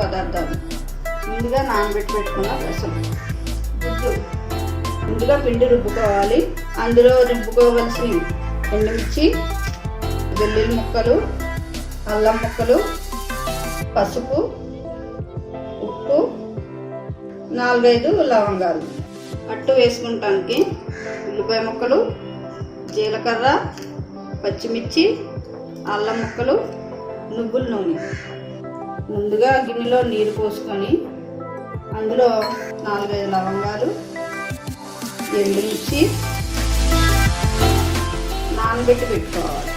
పదార్థాలు. నానబెట్టి పెట్టుకున్న రసం. గుడ్డు ముందుగా పిండి రుబ్బుకోవాలి. అందులో రుబ్బుకోవలసిన ఎండుమిర్చి వెల్లుల్లి ముక్కలు అల్లం ముక్కలు పసుపు ఉప్పు నాలుగైదు లవంగాలు. అట్టు వేసుకుంటానికి ఉల్లిపాయ ముక్కలు జీలకర్ర పచ్చిమిర్చి అల్లం ముక్కలు నువ్వుల నూనె. ముందుగా గిన్నెలో నీరు పోసుకొని అందులో నాలుగైదు లవంగాలు ఎండుమిర్చి నానబెట్టి పెట్టుకోవాలి.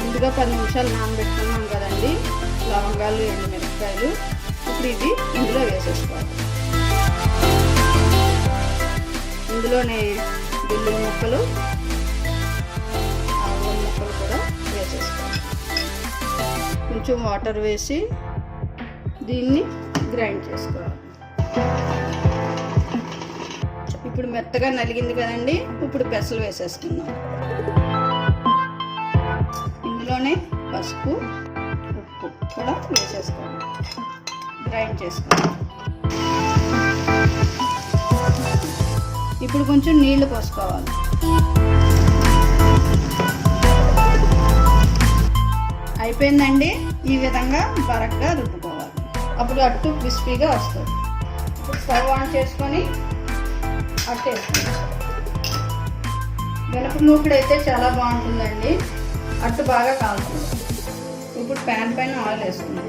ముందుగా పది నిమిషాలు నానబెట్టుకున్నాం కదండి. లవంగాలు ఎండుమిరపకాయలు ఇప్పుడు ఇది ఇందులో వేసేసుకోవాలి. ఇందులోనే వెల్లుల్లి ముక్కలు అల్లం ముక్కలు కూడా వేసేసుకోవాలి. కొంచెం వాటర్ వేసి దీన్ని గ్రైండ్ చేసుకోవాలి. ఇప్పుడు మెత్తగా నలిగింది కదండి ఇప్పుడు పెసలు వేసేసుకుందాం. ఇందులోనే పసుపు ఉప్పు కూడా వేసేసుకోవాలి. గ్రైండ్ చేసుకోవాలి. ఇప్పుడు కొంచెం నీళ్ళు పోసుకోవాలి. అయిపోయిందండి. ఈ విధంగా బరగ్గా రుబ్బుకోవాలి. అప్పుడు అట్టు క్రిస్పీగా వస్తుంది. ఇప్పుడు స్టవ్ ఆన్ చేసుకొని అట్టు వేసుకుంటాం మూకుడు అయితే చాలా బాగుంటుందండి. అట్టు బాగా కాలుతుంది. ఇప్పుడు ప్యాన్ పైన ఆయిల్ వేసుకుందాం.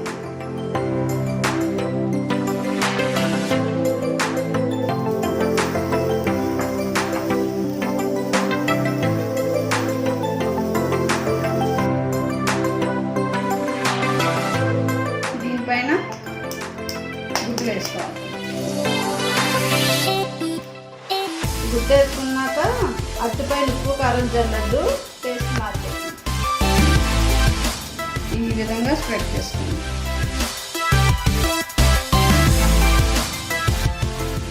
గుడ్డు వేసుకున్నాక అట్టుపైన ఉప్పు కారం జల్లడ్డు పేస్ట్ మార్చేసి ఈ విధంగా స్ప్రెడ్ చేసుకోండి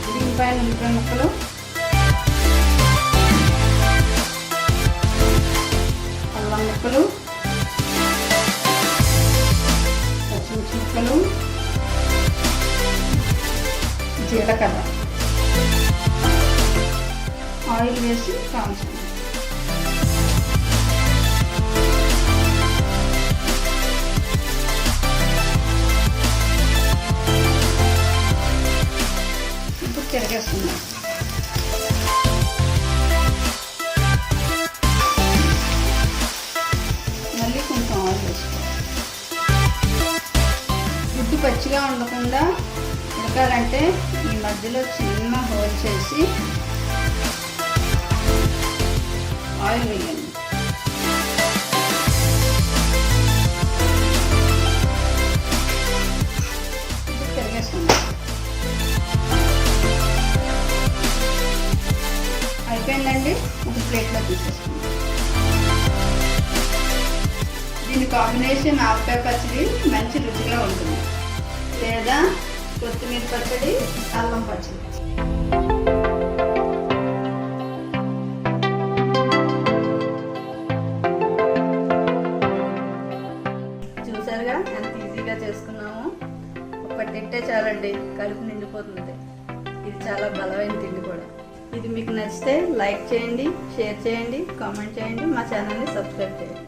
దీనిపైన ఉల్లిపాయ ముక్కలు. అల్లం ముక్కలు. పచ్చిమిర్చి ముక్కలు. జీలకర్ర. ఆయిల్ వేసి కాల్చండి ఇప్పుడు తిరగేస్తున్నాం మళ్ళీ కొంచెం ఆయిల్ వేసుకోవాలి. గుడ్డు పచ్చిగా ఉండకుండా ఉడకాలంటే ఈ మధ్యలో చిన్న హోల్ చేసి ఆయిల్ వేయండి తిరగేసుకుందాం అయిపోయిందండి ఒక ప్లేట్లో తీసేసుకుందాం దీని కాంబినేషన్ ఆవకాయ పచ్చడి మంచి రుచిగా ఉంటుంది. లేదా కొత్తిమీర పచ్చడి అల్లం పచ్చడి. తింటే చాలండి కడుపు నిండిపోతుంది. ఇది చాలా బలమైన తిండి కూడా. ఇది మీకు నచ్చితే లైక్ చేయండి షేర్ చేయండి కామెంట్ చేయండి మా ఛానల్ని సబ్స్క్రైబ్ చేయండి.